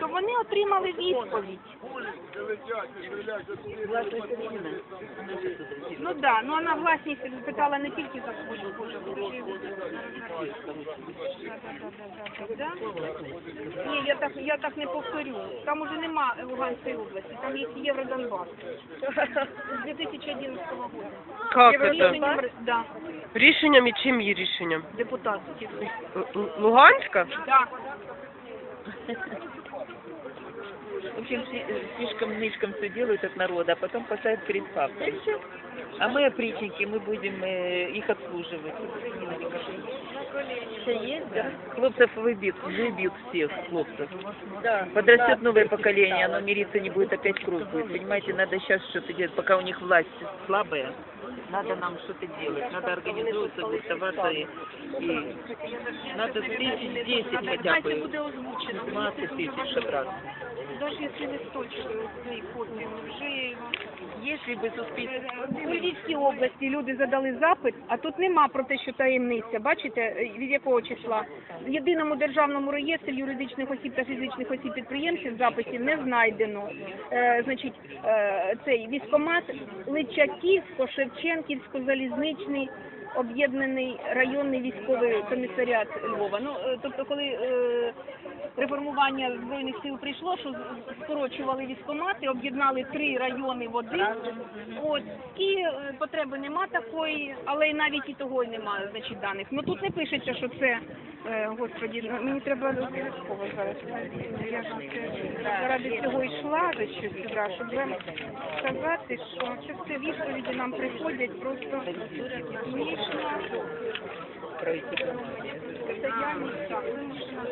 то вони отримали відповідь. Ну так, да, ну вона власність питала не тільки за свою Ні, я так, я так не повторю. Там уже нема Луганської області, там є Євродонбас. З 2011 року. Как это? Да, Рішенням і чим є рішенням? депутатів. Л- Луганська? Да. В общем, э, слишком слишком все делают от народа, а потом поставят перед фактом. А мы опричники, мы будем э, их обслуживать Все есть, да? Хлопцев выбьют, выбьют всех хлопцев. Да. Подрастет новое поколение, оно мириться не будет, опять кровь будет. Понимаете, надо сейчас что-то делать, пока у них власть слабая. Надо нам что-то делать, надо организовываться, гуртоваться и, и надо тысяч десять хотя Це бы, буде озвучено. 15 тысяч собраться. Навіть якщо листочок цей формі вже Если бы успеть у Львівській області люди задали запит, а тут нема про те, що таємниця. Бачите, від якого числа? В єдиному державному реєстрі юридичних осіб та фізичних осіб підприємців записів не знайдено. Е, значить, е, цей військомат Личаківсько, Шевченківсько, залізничний. Об'єднаний районний військовий комісаріат Львова. Ну е, тобто, коли е, реформування збройних сил прийшло, що скорочували військомати, об'єднали три райони в один. От і е, потреби нема такої, але й навіть і того й немає значить даних. Ну тут не пишеться, що це е, господі, ну, мені треба обов'язково зараз. Я ж це заради цього йшла за що сюди, щоб вам сказати, що часто відповіді нам приходять просто смішно. пройти. Це я не так, вимушена.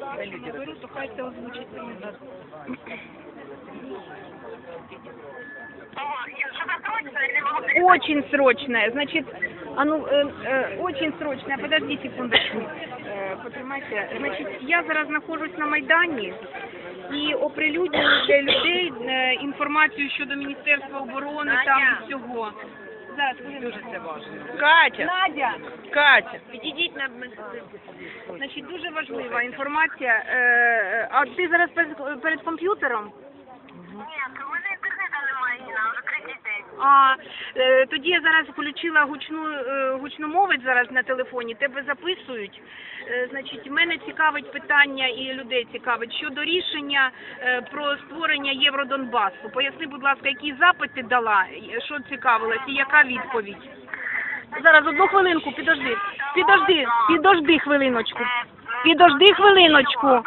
Зараз не беру, то хай це озвучить мені. Очень срочное. Значит, а ну, э, э, очень срочное. Подожди секундочку. Э, потримайте. Значить, я зараз знаходжусь на Майдані і оприлюднюю для людей е, інформацію щодо Міністерства оборони там і всього. Зараз, дуже це важливо. Катя, Надя, Катя. підійдіть на Значить, дуже важлива інформація. Е, е, а ти зараз перед, перед комп'ютером? Ні, у мене інтернету немає, Ніна, вже. А е, тоді я зараз включила гучну е, гучномовець зараз на телефоні. Тебе записують. Е, значить, мене цікавить питання і людей цікавить щодо рішення е, про створення Євродонбасу. Поясни, будь ласка, які запити дала, що цікавилось, і яка відповідь? Зараз одну хвилинку, підожди, підожди, підожди хвилиночку, підожди хвилиночку,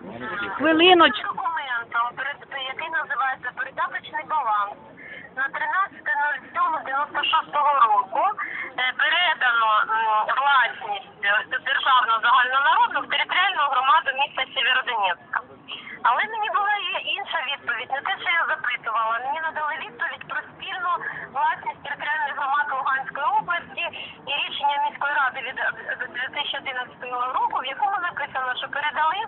хвилиночку. Документом, який називається передаточний баланс, на 13.07.96 року е, передано власність державну загальнонародну в територіальну громаду міста Сєвєродонецька. Але мені була інша відповідь, не те, що я запитувала. Мені надали відповідь про спільну власність територіальних громад Луганської області і рішення міської ради від е, 2011 року, в якому написано, що передали е,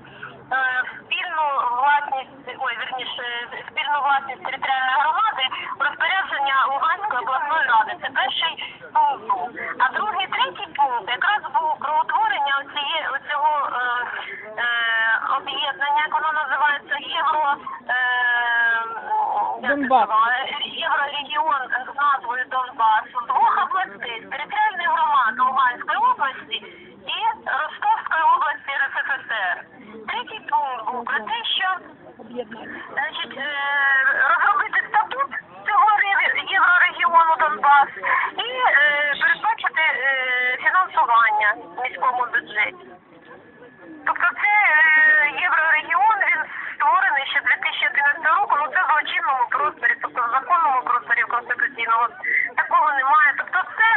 спільну власність, ой, верніше, спільну власність територіальної громади розпорядження Луганської обласної ради. Це перший пункт. А другий, третій пункт якраз був про утворення цієї цього е, е, об'єднання, як воно називається, євро. Е, Донбас. Єврорегіон з назвою Донбас двох областей територіальних громад Луганської області і Ростовської області РСФСР. Третій пункт був про те, що значить, е, розробити статут цього ре- єврорегіону Донбас і е, передбачити е, фінансування в міському бюджеті. Тобто це е, єврорегіон, він створений ще 2011 року, ну це в злочинному просторі, тобто в законному просторі конституційного такого немає. Тобто це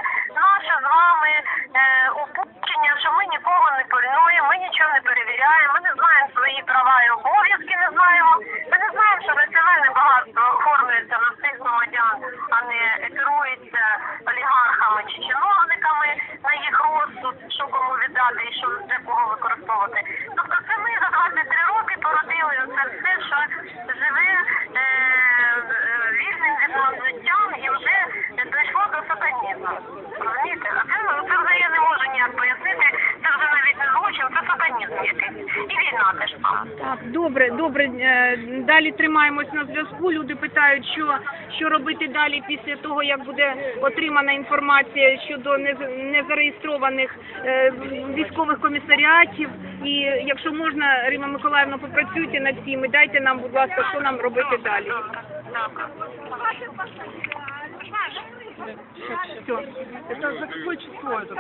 наше з вами е, упущення, що ми нікого не пильнуємо, ми нічого не перевіряємо, ми не знаємо свої права і обов'язки, не знаємо. Ми не знаємо, що національне багатство оформлюється на всіх громадян, а не керується олігархами чи чиновниками на їх розсуд, що кому віддати і що для кого використовувати. Тобто це ми за 23 роки породили оце все, що живе е, е, вільним від життям і вже дійшло до сатанізму. Розумієте? А це, ну, це вже я не можу ніяк пояснити, це вже навіть не злочин, це сатанізм якийсь. І Добре, добре. е, Далі тримаємось на зв'язку. Люди питають, що, що робити далі після того, як буде отримана інформація щодо нез- незареєстрованих е, військових комісаріатів. І якщо можна, Рима Миколаївна, попрацюйте над цим і дайте нам, будь ласка, що нам робити далі. Все. Это за какое число это